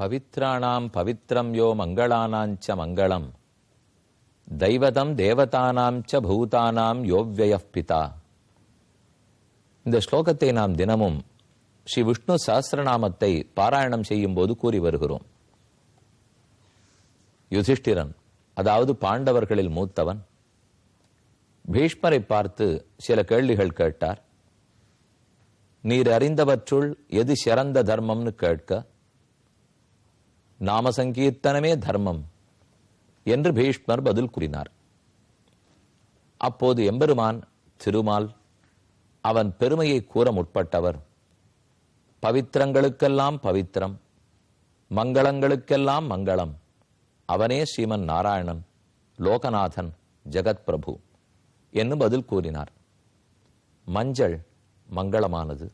பவித்ராணாம் பவித்ரம் யோ மங்களானாஞ்ச மங்களம். தெய்வதம் தேவதானாம் ச பூதானாம் யோவ்யயப்பிதா இந்த ஸ்லோகத்தை நாம் தினமும் ஸ்ரீ விஷ்ணு சஹஸ்ரநாமத்தை பாராயணம் செய்யும் போது கூறி வருகிறோம். யுதிஷ்டிரன் அதாவது பாண்டவர்களில் மூத்தவன் பீஷ்மரை பார்த்து சில கேள்விகள் கேட்டார். நீர் அறிந்தவற்றுள் எது சிறந்த தர்மம்னு கேட்க நாம சங்கீர்த்தனமே தர்மம் என்று பீஷ்மர் பதில் கூறினார். அப்போது எம்பெருமான் திருமால் அவன் பெருமையை கூற முற்பட்டவர். பவித்திரங்களுக்கெல்லாம் பவித்திரம் மங்களங்களுக்கெல்லாம் மங்களம். அவனே ஸ்ரீமன் நாராயணன் லோகநாதன் ஜெகத் பிரபு என்று பதில் கூறினார். மஞ்சள் மங்களமானது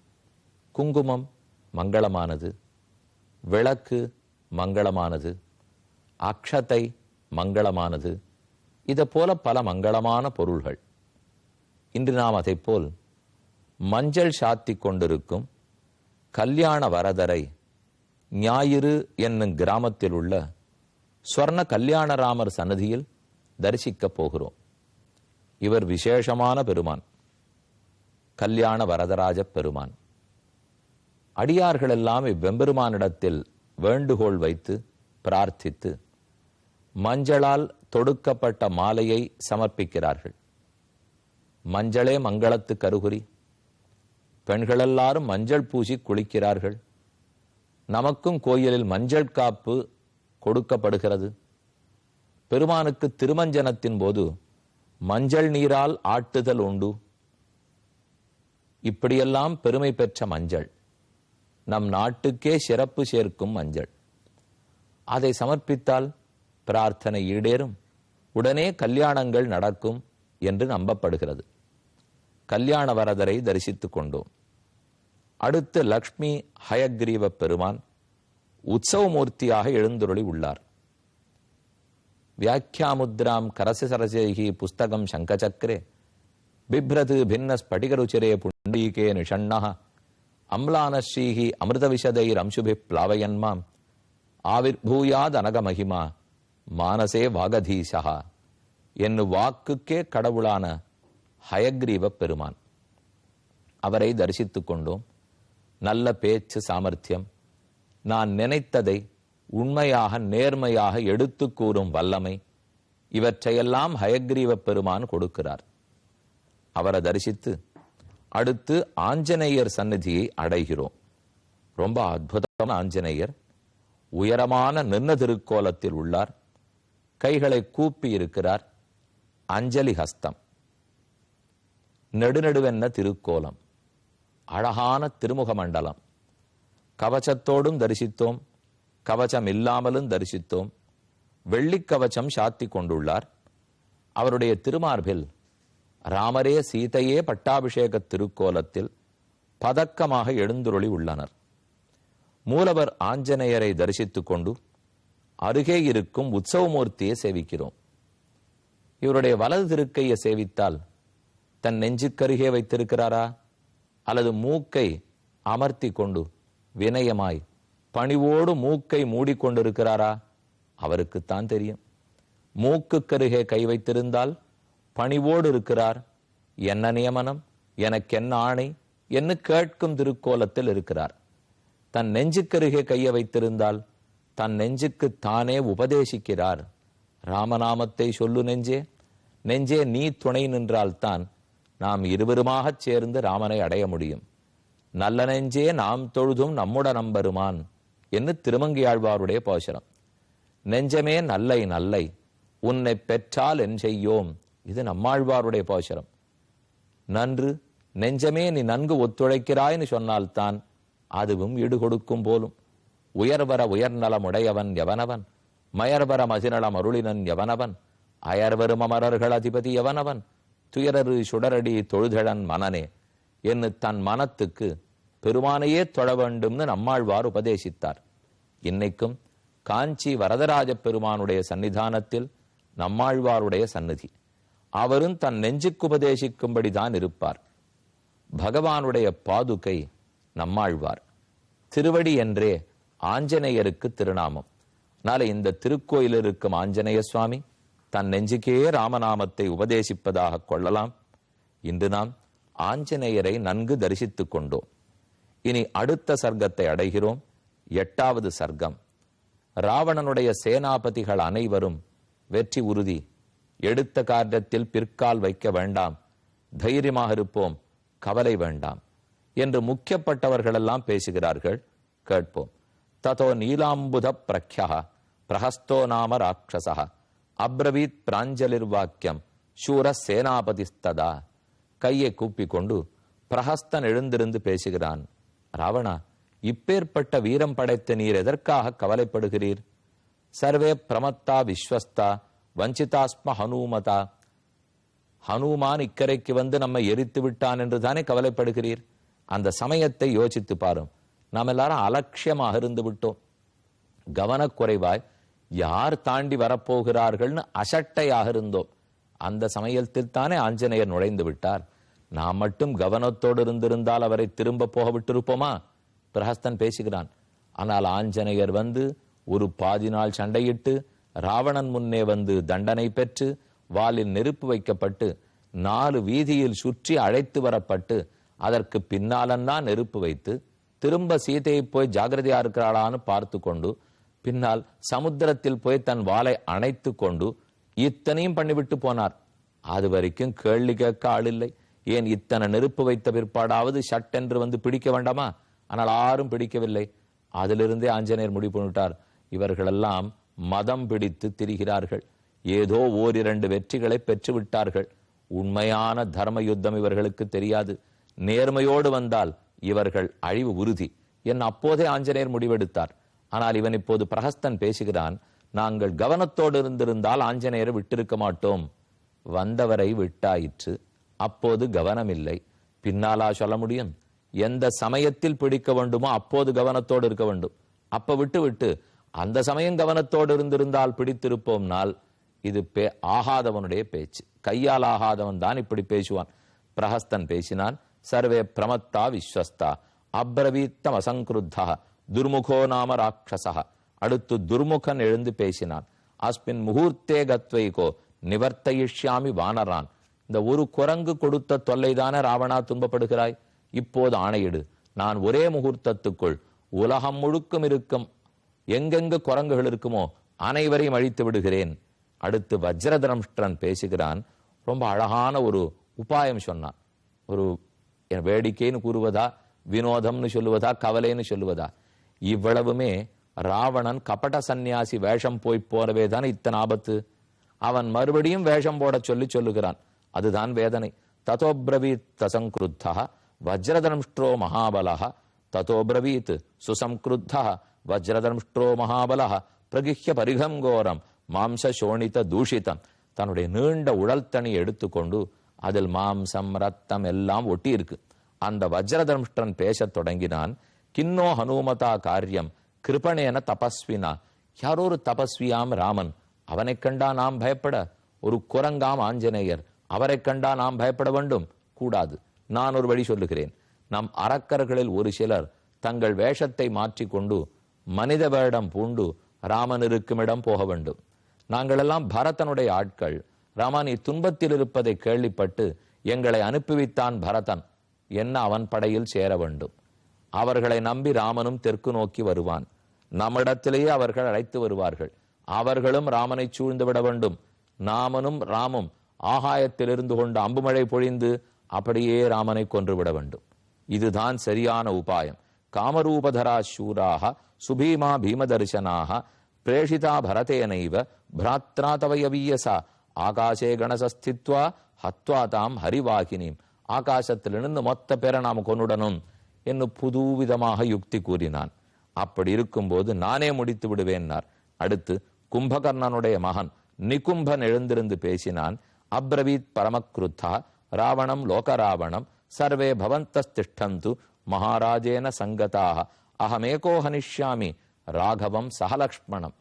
குங்குமம் மங்களமானது விளக்கு மங்களமானது. அக்ஷத்தை மங்களமானது. இதை போல பல மங்களமான பொருள்கள். இன்று நாம் அதைப்போல் மஞ்சள் சாத்தி கொண்டிருக்கும் கல்யாண வரதரை ஞாயிறு என்னும் கிராமத்தில் உள்ள ஸ்வர்ண கல்யாணராமர் சன்னதியில் தரிசிக்கப் போகிறோம். இவர் விசேஷமான பெருமான். கல்யாண வரதராஜ பெருமான். அடியார்களெல்லாம் இவ்வெம்பெருமானிடத்தில் வேண்டுகோள் வைத்து பிரார்த்தித்து மஞ்சளால் தொடுக்கப்பட்ட மாலையை சமர்ப்பிக்கிறார்கள். மஞ்சளே மங்களத்து கருகுறி. பெண்களெல்லாரும் மஞ்சள் பூசி குளிக்கிறார்கள். நமக்கும் கோயிலில் மஞ்சள் காப்பு கொடுக்கப்படுகிறது. பெருமானுக்கு திருமஞ்சனத்தின் போது மஞ்சள் நீரால் ஆட்டுதல் உண்டு. இப்படியெல்லாம் பெருமை பெற்ற மஞ்சள். நம் நாட்டுக்கே சிறப்பு சேர்க்கும் மஞ்சள் அதை சமர்ப்பித்தால் பிரார்த்தனை ஈடேறும். உடனே கல்யாணங்கள் நடக்கும் என்று நம்பப்படுகிறது. கல்யாண வரதரை தரிசித்துக் கொண்டோம். அடுத்து லக்ஷ்மி ஹயக்ரீவ பெருமான் உற்சவமூர்த்தியாக எழுந்துருளி உள்ளார். வியாக்கியாமுத்ராம் கரசரசேகி புஸ்தகம் சங்கச்சக்கரே பிப்ரது பின்ன ஸ்படிகருச்சிரே புண்டீகே நிஷண்ணா அம்லானஸ்ரீஹி அமிர்தவிஷதைரம்சுபி பிளாவயன்மாம் ஆவிர்பூயாத் அனகமகிமா மானசே வாகதீசா என் வாக்குக்கே கடவுளான ஹயக்ரீவ பெருமான். அவரை தரிசித்துக் கொண்டோம். நல்ல பேச்சு சாமர்த்தியம். நான் நினைத்ததை உண்மையாக நேர்மையாக எடுத்து கூறும் வல்லமை. இவற்றையெல்லாம் ஹயக்ரீவ பெருமான் கொடுக்கிறார். அவரை தரிசித்து அடுத்து ஆஞ்சநேயர் சன்னதியை அடைகிறோம். ரொம்ப அற்புதமான ஆஞ்சநேயர். உயரமான நின்ன திருக்கோலத்தில் உள்ளார். கைகளை கூப்பி இருக்கிறார். அஞ்சலி ஹஸ்தம். நெடுநெடுவென்ன திருக்கோலம். அழகான திருமுக மண்டலம். கவச்சத்தோடும் தரிசித்தோம். கவச்சம் இல்லாமலும் தரிசித்தோம். வெள்ளிக்கவச்சம் சாத்தி கொண்டுள்ளார். அவருடைய திருமார்பில் ராமரே சீதையே பட்டாபிஷேக திருக்கோலத்தில் பதக்கமாக எழுந்துருளி உள்ளனர். மூலவர் ஆஞ்சநேயரை தரிசித்துக் கொண்டு அருகே இருக்கும் உற்சவமூர்த்தியை சேவிக்கிறோம். இவருடைய வலது திருக்கையை சேவித்தால் தன் நெஞ்சுக்கருகே வைத்திருக்கிறாரா? அல்லது மூக்கை அமர்த்தி கொண்டு வினயமாய் பணிவோடு மூக்கை மூடிக்கொண்டிருக்கிறாரா அவருக்குத்தான் தெரியும். மூக்குக்கருகே கை வைத்திருந்தால் பணிவோடு இருக்கிறார். என்ன நியமனம்? எனக்கென்ன ஆணை? என்று கேட்கும் திருக்கோலத்தில் இருக்கிறார். தன் நெஞ்சுக்கருகே கையை வைத்திருந்தால் தன் நெஞ்சுக்கு தானே உபதேசிக்கிறார். ராமநாமத்தை சொல்லு நெஞ்சே. நெஞ்சே நீ துணை நின்றால்தான் நாம் இருவருமாகச் சேர்ந்து ராமனை அடைய முடியும். நல்ல நெஞ்சே நாம் தொழுதும் நம்முட நம்பருமான் என்று திருமங்கியாழ்வாருடைய போஷரம் நெஞ்சமே நல்லை நல்லை. உன்னை பெற்றால் என் செய்யோம். இது நம்மாழ்வாருடைய போஷரம் நன்று நெஞ்சமே நீ நன்கு ஒத்துழைக்கிறாய்னு சொன்னால்தான் அதுவும் ஈடுகொடுக்கும் போலும். உயர்வர உயர்நலமுடையவன் எவனவன்? மயர்வர மசிநலம் அருளினன் எவனவன்? அயர்வரும் அமரர்கள் அதிபதி எவனவன்? துயரரு சுடரடி தொழுதழன் மனனே. என்று தன் மனத்துக்கு பெருமானையே தொழ வேண்டும்னு நம்மாழ்வார் உபதேசித்தார். இன்னைக்கும் காஞ்சி வரதராஜ பெருமானுடைய சன்னிதானத்தில் நம்மாழ்வாருடைய சந்நிதி. அவரும் தன் நெஞ்சுக்கு உபதேசிக்கும்படி தான் இருப்பார். பகவானுடைய பாதுகை நம்மாழ்வார். திருவடி என்றே ஆஞ்சநேயருக்கு திருநாமம். அதனால இந்த திருக்கோயில் இருக்கும் ஆஞ்சநேய சுவாமி தன் நெஞ்சுக்கே ராமநாமத்தை உபதேசிப்பதாக கொள்ளலாம். இன்று நாம் ஆஞ்சநேயரை நன்கு தரிசித்துக் கொண்டோம். இனி அடுத்த சர்க்கத்தை அடைகிறோம். எட்டாவது சர்க்கம். ராவணனுடைய சேனாபதிகள் அனைவரும் வெற்றி உறுதி எடுத்த காரியத்தில் பிற்கால் வைக்க வேண்டாம். தைரியமாக இருப்போம். கவலை வேண்டாம். என்று முக்கியப்பட்டவர்களெல்லாம் பேசுகிறார்கள். கேட்போம். ததோ நீலாம்புத பிரக்யா. பிரஹஸ்தோ நாம ராட்சசா. அப்ரவீத் பிராஞ்சலிர்வாக்கியம். சூர சேனாபதிஸ்ததா. கையை கூப்பிக்கொண்டு பிரஹஸ்தன் எழுந்திருந்து பேசுகிறான். ராவணா இப்பேற்பட்ட வீரம் படைத்த நீர் எதற்காக கவலைப்படுகிறீர்? சர்வே பிரமத்தா விஸ்வஸ்தா. வஞ்சிதாஸ்ம ஹனுமதா. ஹனுமான் இக்கரைக்கு வந்து நம்மை எரித்து விட்டான் என்று தானே கவலைப்படுகிறீர்? அந்த சமயத்தை யோசித்து பாரும். நாம் எல்லாரும் அலட்சியமாக இருந்து விட்டோம். கவனக்குறைவாய் யார் தாண்டி வரப்போகிறார்கள்னு அசட்டையாக இருந்தோம். அந்த சமயத்தில் தானே ஆஞ்சநேயர் நுழைந்து விட்டார். நாம் மட்டும் கவனத்தோடு இருந்திருந்தால் அவரை திரும்ப போக விட்டிருப்போமா? பிரஹஸ்தன் பேசுகிறான். ஆனால் ஆஞ்சநேயர் வந்து ஒரு பாதி நாள் சண்டையிட்டு ராவணன் முன்னே வந்து தண்டனை பெற்று வாலில் நெருப்பு வைக்கப்பட்டு நாலு வீதியில் சுற்றி அழைத்து வரப்பட்டு அதற்கு பின்னாலன்னா நெருப்பு வைத்து திரும்ப சீதையை போய் ஜாகிரதையா இருக்கிறாளான்னு பார்த்து கொண்டு பின்னால் சமுத்திரத்தில் போய் தன் வாளை அணைத்து கொண்டு இத்தனையும் பண்ணிவிட்டு போனார். அது வரைக்கும் கேள்வி கேட்க ஆளில்லை ஏன் இத்தனை நெருப்பு வைத்த பிற்பாடாவது சட்டென்று வந்து பிடிக்க வேண்டாமா? ஆனால் யாரும் பிடிக்கவில்லை. அதிலிருந்தே ஆஞ்சநேயர் முடிவு பண்ணிவிட்டார் இவர்களெல்லாம் மதம் பிடித்து திரிகிறார்கள். ஏதோ ஓரிரண்டு வெற்றிகளை பெற்று விட்டார்கள் உண்மையான தர்ம யுத்தம் இவர்களுக்கு தெரியாது. நேர்மையோடு வந்தால் இவர்கள் அழிவு உறுதி. என் அப்போதே ஆஞ்சநேயர் முடிவெடுத்தார். ஆனால் இவன் இப்போது பிரஹஸ்தன் பேசுகிறான். நாங்கள் கவனத்தோடு இருந்திருந்தால் ஆஞ்சநேயரை விட்டிருக்க மாட்டோம். வந்தவரை விட்டாயிற்று. அப்போது கவனமில்லை. பின்னாலா சொல்ல முடியும்? எந்த சமயத்தில் பிடிக்க வேண்டுமோ அப்போது கவனத்தோடு இருக்க வேண்டும். அப்ப விட்டு விட்டு அந்த சமயம் கவனத்தோடு இருந்திருந்தால் பிடித்திருப்போம்னால் இது பே ஆகாதவனுடைய பேச்சு. கையால் ஆகாதவன் தான் இப்படி பேசுவான். பிரஹஸ்தன் பேசினான். சர்வே பிரமத்தா விஸ்வஸ்தா. அப்ரவீத்தம் அசங்கிருத்தா. துர்முகோ நாம ராட்சசா. அடுத்து துர்முகன் எழுந்து பேசினான். அஸ்மின் முகூர்த்தே கத்வைகோ. நிவர்த்தயிஷ்யாமி வானரான். இந்த ஒரு குரங்கு கொடுத்த தொல்லைதான ராவணா துன்பப்படுகிறாய்? இப்போது ஆணையிடு. நான் ஒரே முகூர்த்தத்துக்குள் உலகம் முழுக்கும் இருக்கும். எங்கெங்கு குரங்குகள் இருக்குமோ அனைவரையும் அழித்து விடுகிறேன். அடுத்து வஜ்ரதரம்ஷ்டன் பேசுகிறான். ரொம்ப அழகான ஒரு உபாயம் சொன்னான். ஒரு வேடிக்கைன்னு கூறுவதா வினோதம்னு சொல்லுவதா கவலைன்னு சொல்லுவதா? இவ்வளவுமே ராவணன் கபட சந்நியாசி வேஷம் போய் போறவே தானே இத்தனை ஆபத்து? அவன் மறுபடியும் வேஷம் போட சொல்லி சொல்லுகிறான். அதுதான் வேதனை. ததோபிரவீத் தசங்கிருத்தா வஜ்ரதம்ஷ்டோ மகாபலா ததோபிரவீத் சுசம்கிருத்தா வஜ்ரதம்ஷ்டோ மகாபலः பிரகிஹ்ய பரிகம் கோரம் மாம்ச சோணித தூஷிதம். தன்னுடைய நீண்ட உடல் தனி எடுத்துக்கொண்டு அதில் மாம்சம் ரத்தம் எல்லாம் ஒட்டி இருக்கு அந்த வஜ்ரதம்ஷ்டன் பேசத் தொடங்கினான் கின்னோ ஹனுமதா காரியம் கிருபணேன தபஸ்வினா. யாரோ ஒரு தபஸ்வியாம் ராமன் அவனைக் கண்டா நாம் பயப்பட ஒரு குரங்காம் ஆஞ்சநேயர் அவரைக் கண்டா நாம் பயப்பட வேண்டும். கூடாது நான் ஒரு வழி சொல்லுகிறேன். நம் அரக்கர்களில் ஒரு சிலர் தங்கள் வேஷத்தை மாற்றிக்கொண்டு மனித வேடம் பூண்டு ராமன் இருக்கும் இடம் போக வேண்டும். நாங்களெல்லாம் பரதனுடைய ஆட்கள். ராமன் இத்துன்பத்தில் இருப்பதை கேள்விப்பட்டு எங்களை அனுப்பிவித்தான் பரதன். என்ன அவன் படையில் சேர வேண்டும். அவர்களை நம்பி ராமனும் தெற்கு நோக்கி வருவான். நம்மிடத்திலேயே அவர்கள் அழைத்து வருவார்கள். அவர்களும் ராமனை சூழ்ந்து விட வேண்டும். நாமனும் ராமும் ஆகாயத்தில் இருந்து கொண்டு அம்புமழை பொழிந்து அப்படியே ராமனை கொன்று விட வேண்டும். இதுதான் சரியான உபாயம். காமரூபதரா சூராக சுபீமா பீமதர்சனாக பிரேஷிதா பரதேனைவ பிராத்ரா தவயவீயசா ஆகாசே கணசஸ்தித்வா ஹத்வா தாம் ஹரிவாகினீம் ஆகாசத்திலிருந்து மொத்த பேரை நாம் கொண்டுடணும் என்று புதுவிதமாக யுக்தி கூறினான் அப்படி இருக்கும்போது நானே முடித்து விடுவேன்னார் அடுத்து கும்பகர்ணனுடைய மகன் நிகும்பன் எழுந்திருந்து பேசினான் அப்ரவீத் பரமக்ருத்தா ராவணம் லோகராவணம் சர்வே பவந்தஸ்திஷ்டந்து மகாராஜேன சங்கதாக அகமேகோ ஹனிஷ்யாமி. ராகவம் சகலக்ஷ்மணம்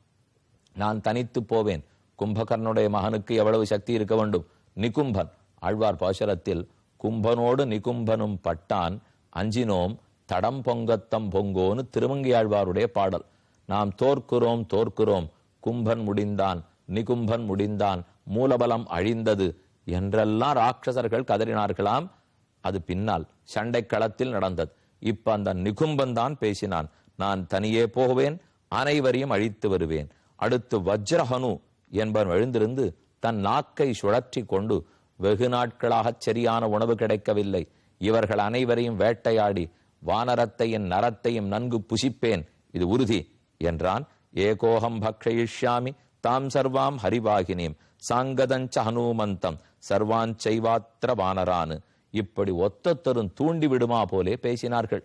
நான் தனித்து போவேன். கும்பகர்ணனுடைய மகனுக்கு எவ்வளவு சக்தி இருக்க வேண்டும்? நிகும்பன். ஆழ்வார் பாசுரத்தில் கும்பனோடு நிகும்பனும் பட்டான் அஞ்சினோம் தடம் பொங்கத்தம் பொங்கோன்னு திருமங்கையாழ்வாருடைய பாடல். நாம் தோற்கிறோம் தோற்கிறோம். கும்பன் முடிந்தான் நிகும்பன் முடிந்தான். மூலபலம் அழிந்தது என்றெல்லாம் ராட்சசர்கள் கதறினார்களாம். அது பின்னால் சண்டை களத்தில் நடந்தது. இப்ப அந்த நிகும்பன் தான் பேசினான் நான் தனியே போவேன் அனைவரையும் அழித்து வருவேன். அடுத்து வஜ்ரஹனு என்பவன் எழுந்திருந்து தன் நாக்கை சுழற்றி கொண்டு வெகு நாட்களாக சரியான உணவு கிடைக்கவில்லை. இவர்கள் அனைவரையும் வேட்டையாடி வானரத்தையும் நரத்தையும் நன்கு புசிப்பேன் இது உறுதி என்றான். ஏகோகம் பக்ஷயிஷ்யாமி தாம் சர்வாம் ஹரிவாகினீம். சாங்கதஞ்ச ஹனுமந்தம் சர்வாஞ்சைவாத்திர வானரானு. இப்படி ஒத்தத்தரும் தூண்டி விடுமா போலே பேசினார்கள்.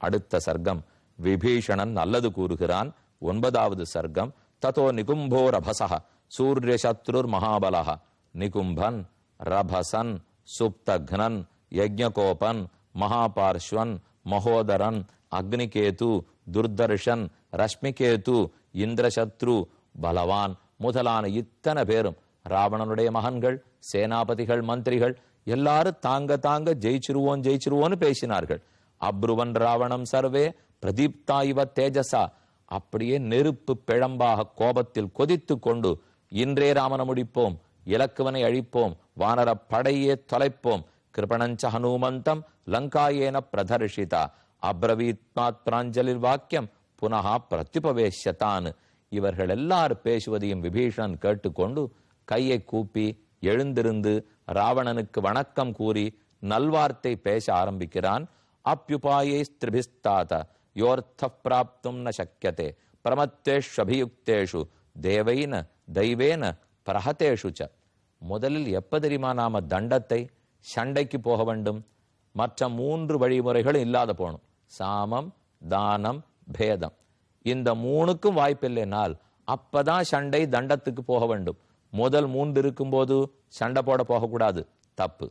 அடுத்த சர்க்கம் விபீஷணன் நல்லது கூறுகிறான். ஒன்பதாவது சர்க்கம் ததோ நிகும்போ ரபசக சூரிய சத்ருர் மகாபலக நிகும்பன் ரபசன் சுப்தக்னன் யஜ்ஞகோபன் மகாபார்ஷ்வன் மகோதரன் அக்னிகேது துர்தர்ஷன் ரஷ்மிகேது இந்திரசத்ரு பலவான் முதலான இத்தனை பேரும் ராவணனுடைய மகன்கள் சேனாபதிகள் மந்திரிகள் எல்லாரும் தாங்க தாங்க ஜெயிச்சிருவோம் ஜெயிச்சிருவோம்னு பேசினார்கள். அப்ருவன் ராவணம் சர்வே பிரதீப்தா இவ தேஜசா அப்படியே நெருப்பு பிழம்பாக கோபத்தில் கொதித்து கொண்டு இன்றே ராமன முடிப்போம் இலக்குவனை அழிப்போம் வானர படையே தொலைப்போம். கிருபணஞ்ச ஹனுமந்தம் லங்காயேன பிரதர்ஷிதா. அப்ரவீத்மாத் பிராஞ்சலில் வாக்கியம் புனகா பிரத்யுபவேஷ்யத்தான் இவர்கள் எல்லாரும் பேசுவதையும் விபீஷணன் கேட்டுக்கொண்டு கையை கூப்பி எழுந்திருந்து ராவணனுக்கு வணக்கம் கூறி நல்வார்த்தை பேச ஆரம்பிக்கிறான். அப்யுபாயை ஸ்திரிபிஸ்தாத யோர்த்த பிராப்தும் ந சக்கியதே பிரமத்தேஷ்வபியுக்தேஷு தேவைன தெய்வேன பிரஹதேஷு ச. முதலில் எப்ப தெரியுமா நாம தண்டத்தை? சண்டைக்கு போக வேண்டும். மற்ற மூன்று வழிமுறைகள் இல்லாத போகணும். சாமம் தானம் பேதம். இந்த மூணுக்கும் வாய்ப்பில்லைனால் அப்பதான் சண்டை தண்டத்துக்கு போக வேண்டும். முதல் மூன்று இருக்கும்போது சண்டை போட போகக்கூடாது. தப்பு.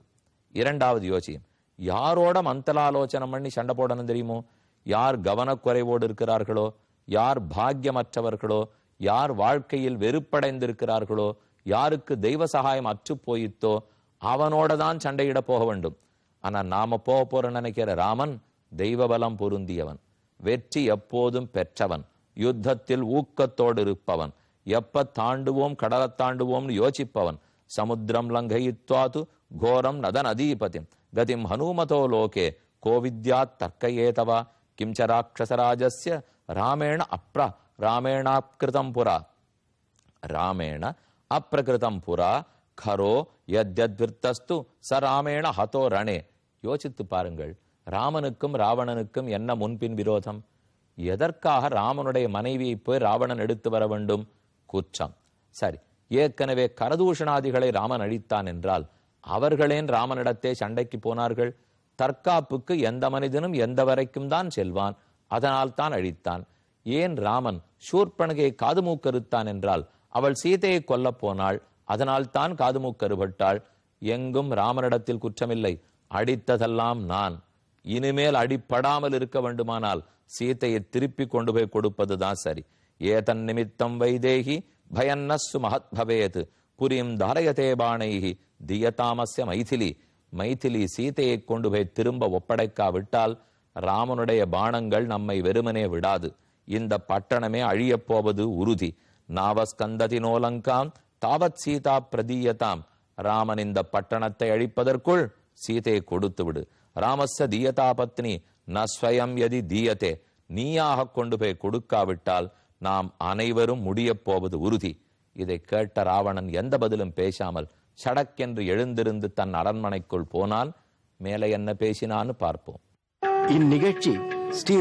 இரண்டாவது யோசியம். யாரோட மந்தலாலோச்சனம் பண்ணி சண்டை போடணும் தெரியுமோ? யார் கவனக்குறைவோடு இருக்கிறார்களோ? யார் பாக்கியமற்றவர்களோ? யார் வாழ்க்கையில் வெறுப்படைந்திருக்கிறார்களோ? யாருக்கு தெய்வ சகாயம் அற்று போயித்தோ அவனோட தான் சண்டையிட போக வேண்டும். ஆனா நாம போக போற நினைக்கிற ராமன் தெய்வ பலம் பொருந்தியவன். வெற்றி எப்போதும் பெற்றவன். யுத்தத்தில் ஊக்கத்தோடு இருப்பவன். எப்ப தாண்டுவோம் கடலை தாண்டுவோம்னு யோசிப்பவன். சமுத்திரம் லங்கயித்வாது கோரம் நத நதீபதிம் கதிம் ஹனுமதோ லோகே கோவித்யா தர்க்கயேதவா. கிம்ச ராட்சசராஜஸ்ய ராமேண அப்ர ராமேணாப்கிருதம் புரா. ராமேண அப்பிரகிருதம் புரா கரோ யத்யத்விர்த்தஸ்து ச ராமேண ஹதோ ரணே. யோசித்து பாருங்கள் ராமனுக்கும் ராவணனுக்கும் என்ன முன்பின் விரோதம்? எதற்காக ராமனுடைய மனைவியை போய் ராவணன் எடுத்து வர வேண்டும்? குற்றம். சரி ஏற்கனவே கரதூஷணாதிகளை ராமன் அழித்தான் என்றால் அவர்களேன் ராமனிடத்தே சண்டைக்கு போனார்கள்? தற்காப்புக்கு எந்த மனிதனும் எந்த வரைக்கும் தான் செல்வான்? அதனால் தான் அழித்தான். ஏன் ராமன் சூர்பனகையை காது மூக்கறுத்தான் என்றால் அவள் சீதையை கொல்லப் போனாள் அதனால் தான் காது மூக்கறுபட்டாள்? எங்கும் ராமனிடத்தில் குற்றமில்லை. அடித்ததெல்லாம் நான். இனிமேல் அடிப்படாமல் இருக்க வேண்டுமானால் சீதையை திருப்பி கொண்டு போய் கொடுப்பதுதான் சரி. ஏதன் நிமித்தம் வைதேகி பயன்னஸ்ஸு மகத் பவேத். புரியும் தாரயதே பாணைகி தியதாமஸ்ய மைதிலி. மைதிலி சீதையை கொண்டு போய் திரும்ப ஒப்படைக்காவிட்டால் ராமனுடைய பாணங்கள் நம்மை வெறுமனே விடாது. இந்த பட்டணமே அழியப் போவது உறுதி. நாவஸ்கந்ததி நோலங்காம் தாவத் சீதா பிரதீயதாம். ராமன் இந்த பட்டணத்தை அழிப்பதற்குள் சீதையை கொடுத்து விடு ராமஸ்ய தீயதா பத்னி ந ஸ்வயம் யதி தீயத்தே நீயாக கொண்டு போய் கொடுக்காவிட்டால் நாம் அனைவரும் முடியப் போவது உறுதி. இதை கேட்ட ராவணன் எந்த பதிலும் பேசாமல் சடக்கென்று எழுந்திருந்து தன் அரண்மனைக்குள் போனான் மேலே என்ன பேசினான்னு பார்ப்போம். இந்நிகழ்ச்சி ஸ்ரீ